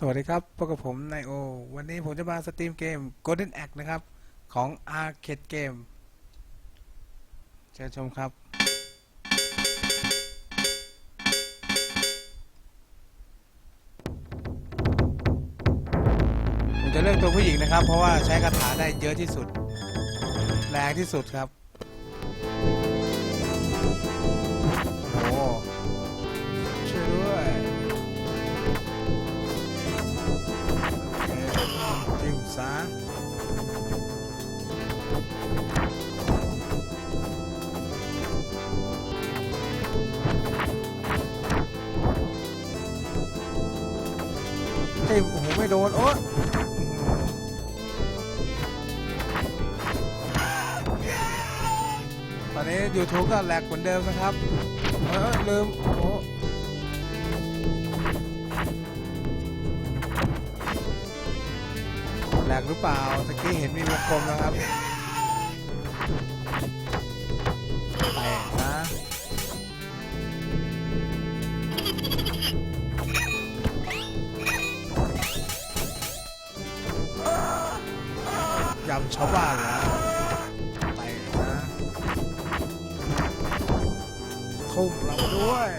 สวัสดีครับ พบกับผมนายโอ วันนี้ผมจะมาสตรีมเกม Golden Axe นะครับ ของ Arcade Game เชิญชมครับ ผมจะเลือกตัวผู้หญิงนะครับ เพราะว่าใช้คาถาได้เยอะที่สุด แรงที่สุดครับ ซะเฮ้ยโอ้โหไม่โดนโอ๊ยตอนนี้ YouTube ก็แหลกเหมือนเดิมนะครับ เออลืมโอ้ หรือเปล่าตะกี้เห็นมีวงกลมแล้วครับแตกนะยำชาวบ้านเหรอแตกนะทุ่มเราด้วย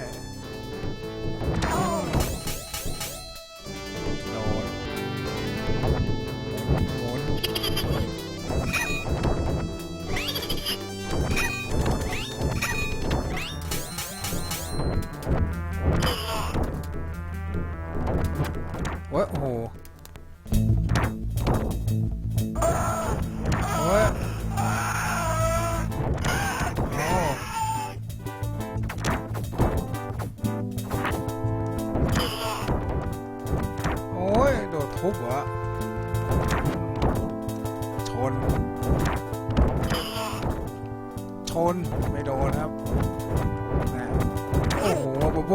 หรอชน ชน ไม่โดนครับนะโอ้โหโบโบ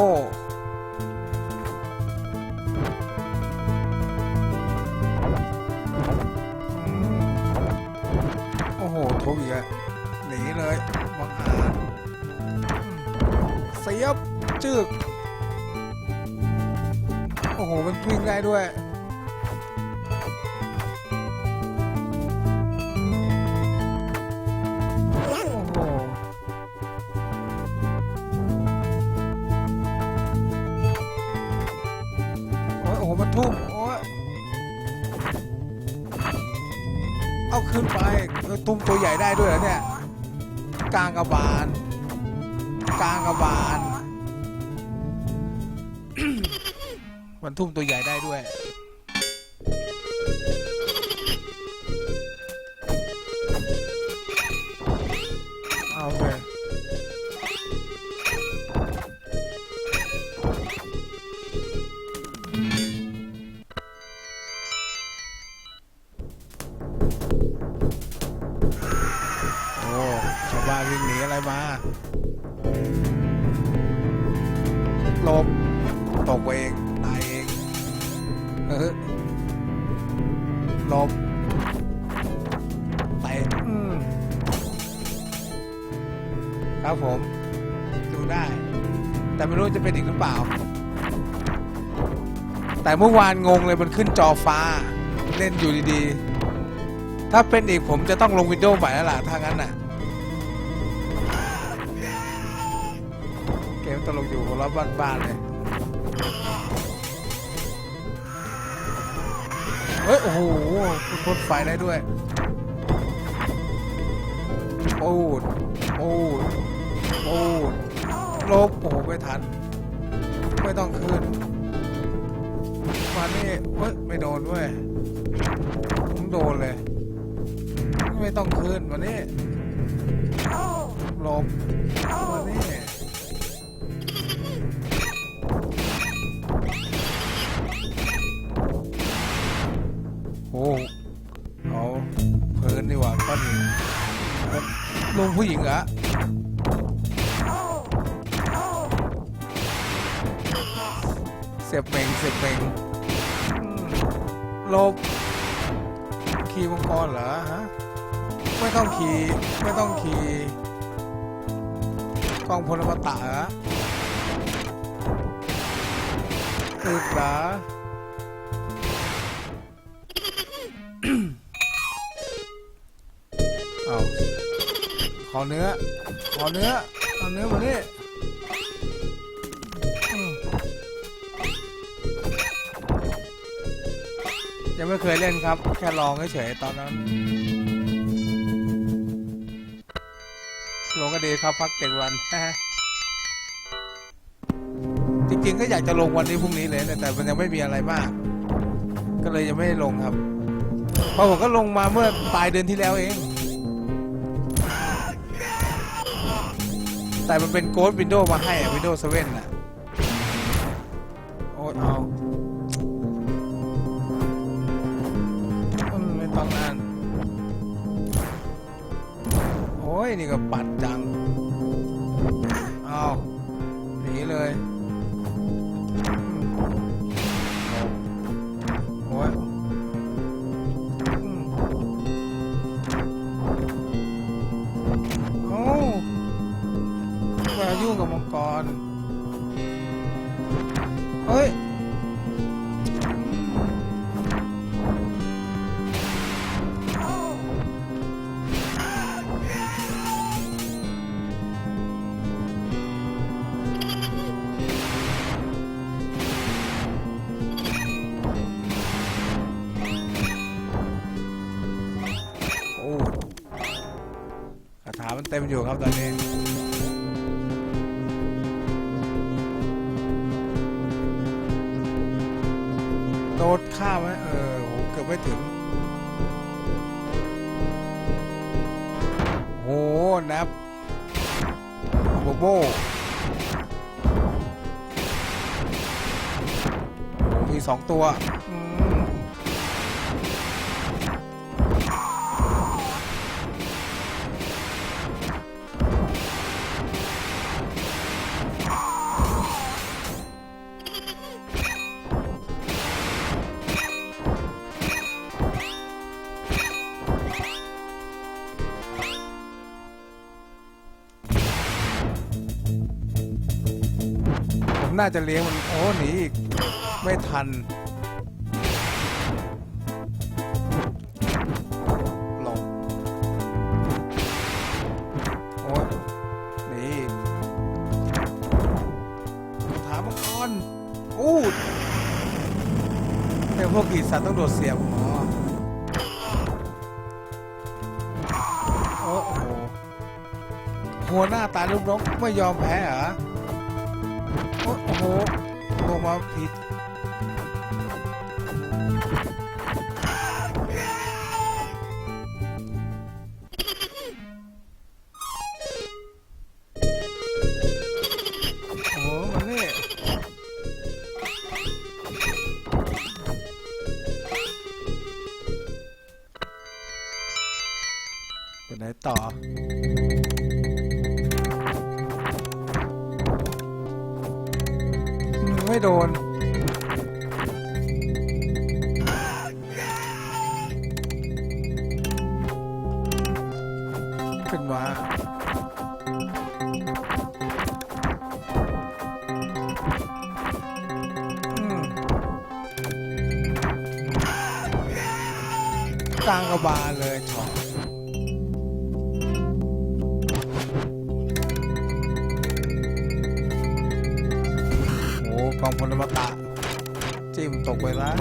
อืมโอ้โหทุบอีกแล้วหนีเลยบังอาจเสียบจึกโอ้โห มันวิ่งได้ด้วย มันทุ่มโอ้ยเอาขึ้นไปตุ้มตัวใหญ่ได้ด้วยเหรอเนี่ยกลางกระบาลกลางกระบาลมันทุ่มตัวใหญ่ได้ด้วย มีอะไรมาลบตกไปเองตายเองเออลบไปครับผม ดูได้ แต่ไม่รู้จะเป็นอีกหรือเปล่า แต่เมื่อวานงงเลยมันขึ้นจอฟ้า เล่นอยู่ดีๆ ถ้าเป็นอีกผมจะต้องลงวินโดว์ใหม่แล้วล่ะถ้างั้นน่ะ ตลกอยู่หัวเราะบ้านๆเลยเฮ้ย โอ้โหพ่นไฟได้ด้วย โอ้ดโอ้ดโอ้ดลบโอ้โหไม่ทัน ไม่ต้องขึ้นมานี่เฮ้ย ไม่โดนเว้ยมึงโดนเลย ไม่ต้องขึ้นมานี่ลบมานี่ เอาเพลินดีกว่าก้อนหินลุงผู้หญิงเหรอเสียบเมงเสียบเมงลบขี่มังกรเหรอฮะไม่ต้องขี่ไม่ต้องขี่กองพลอมตะเหรออึดเหรอ ขอเนื้อ ขอเนื้อ เอาเนื้อมานี่ยังไม่เคยเล่นครับ แค่ลองเฉยๆตอนนั้นลงก็ดีครับพักเจ็ดวันจริงๆก็อยากจะลงวันนี้พรุ่งนี้เลยนะแต่มันยังไม่มีอะไรมาก ก็เลยยังไม่ได้ลงครับเพราะผมก็ลงมาเมื่อปลายเดือนที่แล้วเอง แต่มันเป็นโกดวินโดว์มาให้วินโดว์เซเว่นน่ะโอ้เอาไม่ต้องนานโอ้ย นี่ก็ปัดจัง เอาหนีเลย กับมังกร เฮ้ย ไม่ถึง โหนับโบโบมีสองตัว อืม น่าจะเลี้ยงมัน โอ้หนีอีก ไม่ทัน หลงโอ้หนีถามมังกรอู้เป็นพวกอีสัตว์ต้องโดดเสียบหมอโอ้โหหัวหน้าตาลูกนกไม่ยอมแพ้เหรอ โอ้โหลงมาผิด เลยช็อตโอ้กองพลอมตะ จิ้มตกไปแล้ว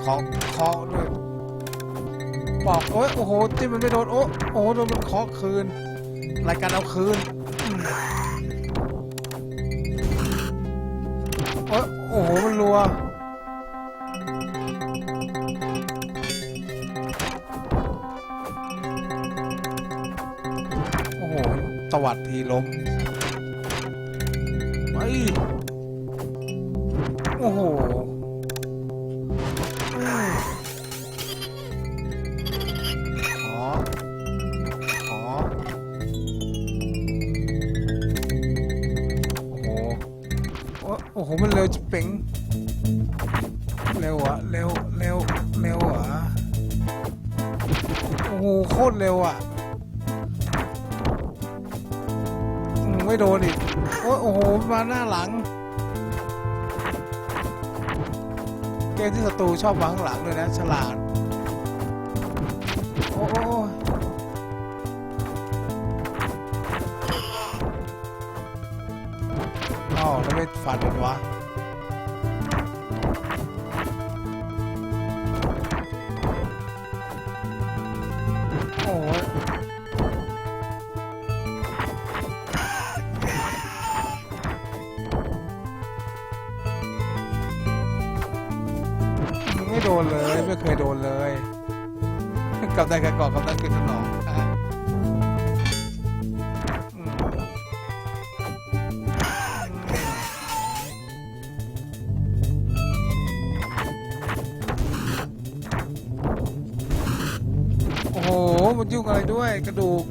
เคาะเคาะด้วยบอกโอ้ยโอ้โหจิ้มมันไม่โดน โอ้โอ้โดนมันเคาะคืน รายการเอาคืนอืมโอ้ยโอ้โห ทีล้มไป โอ้โห ศัตรูชอบวางข้างหลังด้วยนะ ฉลาด โอ้เอ้าแล้วไม่ฟันมันวะ กับได้แค่เกาะกับได้คือสนองอะอืมโอ้โห มันยุ่งอะไรด้วยกระดูก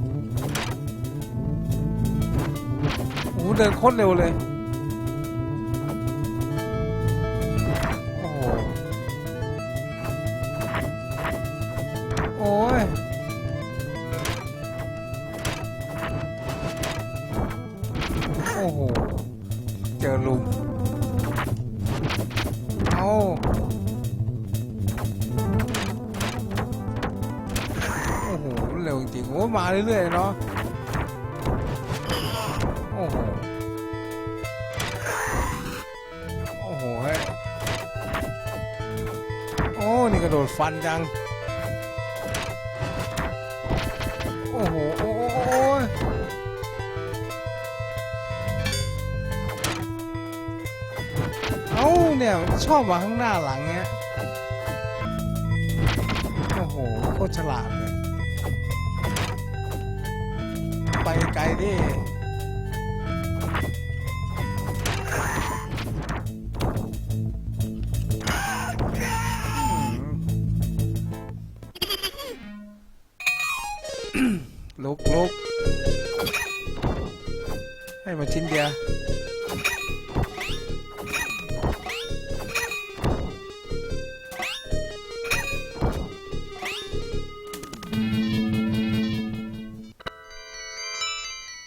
โอ้โหเดินโคตรเร็วเลย กระโดดฟันจัง โอ้โห โอ้โอ้โอ้โอ้ยเอ้าเนี่ยชอบมาข้างหน้าหลังเนี้ย โอ้โหโคตรฉลาดเลย ไปไกลดิ ให้มาชิ้นเดียว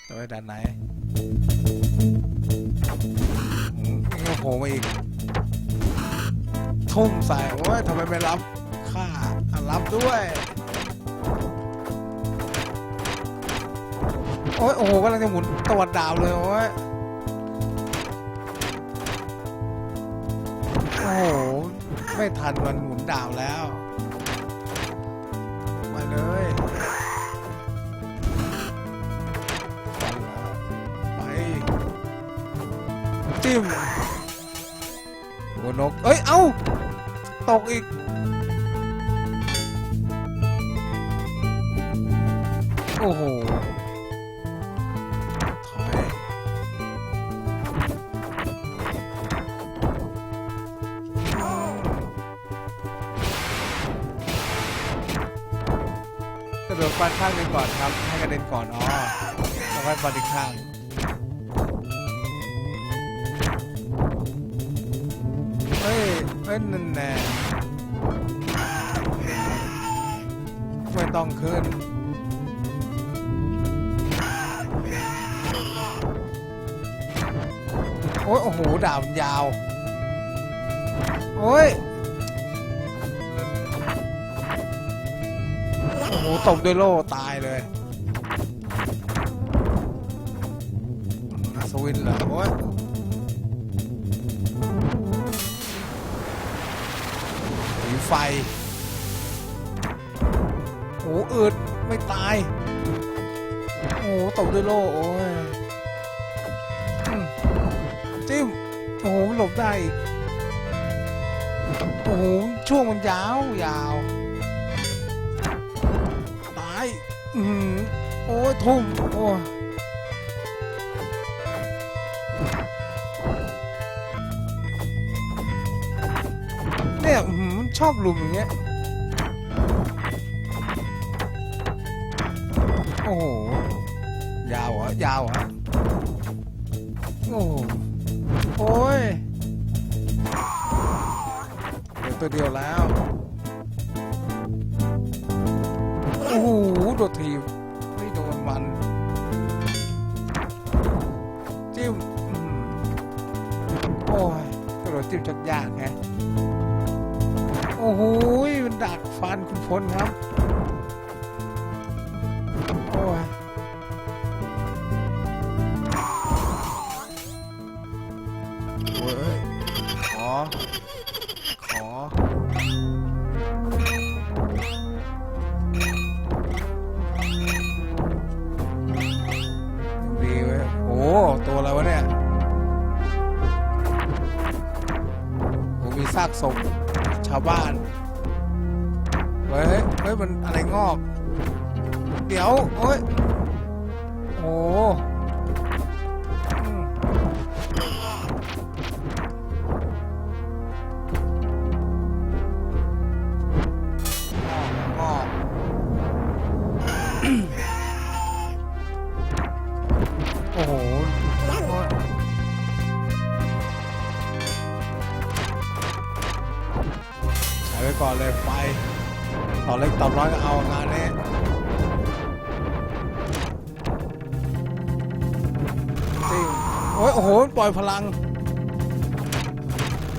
จะไปด้านไหนอืมนี่ก็โผล่มาอีก ทุ่มใส่โอ้ยทำไมไม่รับค่าอะรับด้วยโอ้ยโอ้โหกำลังจะหมุน ตวัดดาวเลยโอ้ยโอ้โห ไม่ทันมันหมุนดาวแล้ว มาเลยไปจิ้มหัวนก เอ้ย เอ้า ตกอีกโอ้โห ฟันข้างหนึ่งก่อนครับ ให้กระเด็นก่อนอ๋อแล้วก็ฟันอีกข้างเฮ้ยเฮ้ยนั่นแน่ไม่ต้องขึ้นโอ้ยโอ้โหดาบยาว โอ้ย หตบด้วยโล่ตายเลยอัศวินเหรอโอ้ยหนีไฟโอ้อืดไม่ตาย โอ้ตบด้วยโล่โอ้ยจิ้มโอ้โหหลบได้อีกโอ้โหช่วงมันยาวยาว อือหือโอ้ยทุ่มโอ้ยเนี่ยมันชอบลุมอย่างเงี้ย โอ้โห ยาวเหรอยาวเหรอโอ้โหโอ้ยเหลือตัวเดียวแล้ว โอ้โห โดด กระโดดจิ้มจักยากไงโอ้โหมันดักฟันคุณพลครับ ฮ้ยเฮ้ยมันอะไรงอก เดี๋ยวโอ้ยโอ้ไปก่อนเลยไฟ ต่อเล็กต่อน้อยก็เอางานนี้โอ้ยโอ้โหปล่อยพลัง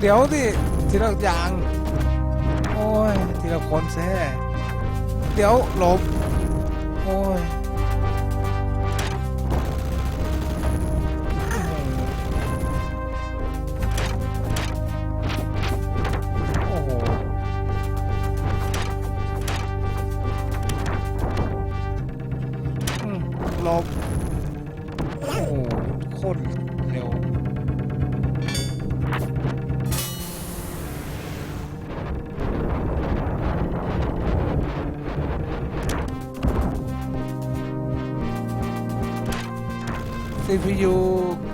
เดี๋ยวสิทีละอย่าง โอ้ยทีละคนแซ่เดี๋ยวหลบ โอ้ย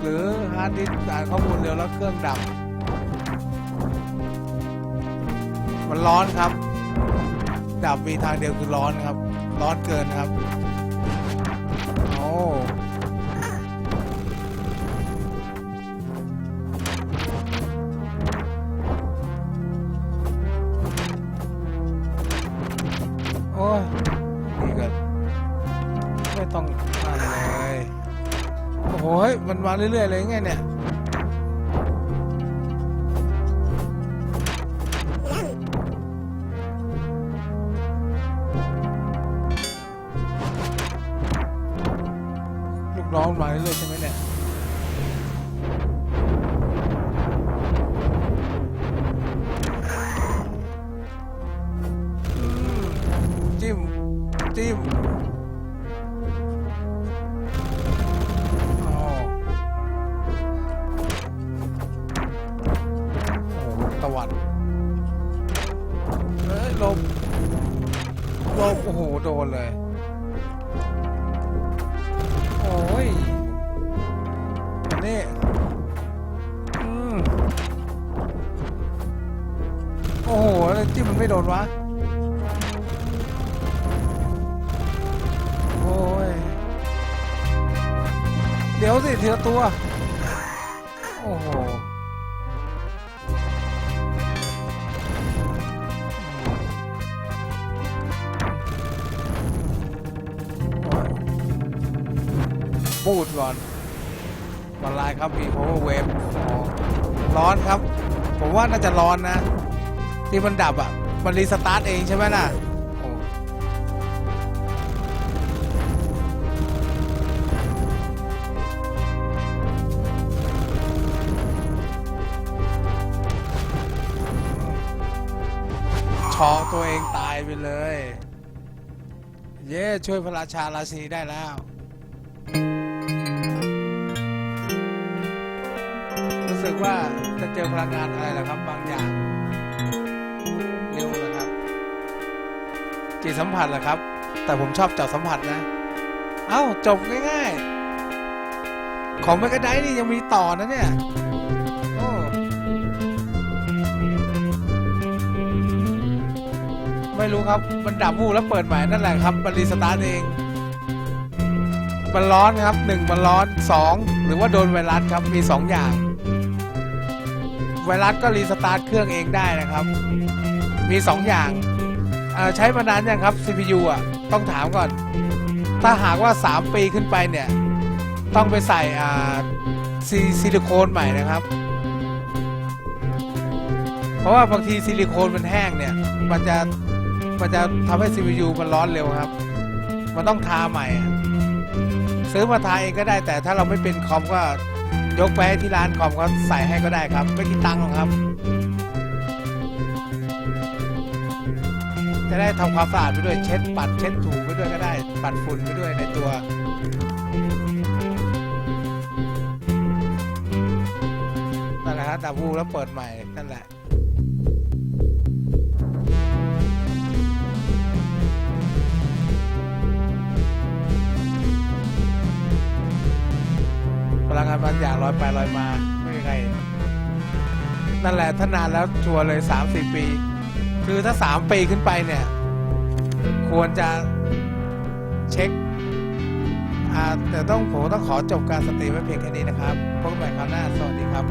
หรือฮาร์ดดิสก์อ่านข้อมูลเร็วแล้วเครื่องดับ มันร้อนครับ ดับมีทางเดียวคือร้อนครับ ร้อนเกินครับ โอ้ มาเรื่อยๆเลยไงเนี่ยลูกน้องมาเรื่อยๆใช่ไหมเนี่ย ไม่โดนวะ โอ้ย เดี๋ยวสิทีละตัว โอ้โหพูดก่อนออนไลน์ครับมี power wave อ๋อร้อนครับ ผมว่าน่าจะร้อนนะ ที่มันดับอะ มันรีสตาร์ทเองใช่ไหมล่ะช็อกตัวเองตายไปเลย เย้ช่วยพระราชาราชินีได้แล้วรู้สึกว่าจะเจอพลังงานอะไรเหรอครับบางอย่าง จิตสัมผัสเหรอครับ แต่ผมชอบจับสัมผัสนะ เอ้าจบง่ายๆ ของแมกกาไดนี่ยังมีต่อนะเนี่ยไม่รู้ครับ มันดับวูแล้วเปิดใหม่นั่นแหละครับมันรีสตาร์ทเอง มันร้อนครับหนึ่งมันร้อนสองหรือว่าโดนไวรัสครับ มีสองอย่าง ไวรัสก็รีสตาร์ทเครื่องเองได้นะครับ มีสองอย่าง ใช้มานานยังครับ CPU อะต้องถามก่อน ถ้าหากว่า 3 ปีขึ้นไปเนี่ย ต้องไปใส่ซิซิลิโคนใหม่นะครับ เพราะว่าบางทีซิลิโคนมันแห้งเนี่ย มันจะมันจะทำให้ CPU มันร้อนเร็วครับ มันต้องทาใหม่ ซื้อมาทาเองก็ได้ แต่ถ้าเราไม่เป็นคอมก็ยกไปให้ที่ร้านคอมเขาใส่ให้ก็ได้ครับ ไม่คิดตังค์หรอกครับ จะได้ทำความสะอาดไปด้วยเช็ดปัดเช็ดถูไปด้วยก็ได้ ปัดฝุ่นไปด้วยในตัวนั่นแหละฮะดับวูแล้วเปิดใหม่นั่นแหละพลังงานบางอย่างลอยไปลอยมาไม่มีในั่นแหละถ้านานแล้วชัวร์เลย 30 ปี คือถ้าสามปีขึ้นไปเนี่ย ควรจะเช็คแต่ต้องผมต้องขอจบการสตรีมไว้เพียงแค่นี้นะครับพบกันใหม่คราวหน้า สวัสดีครับ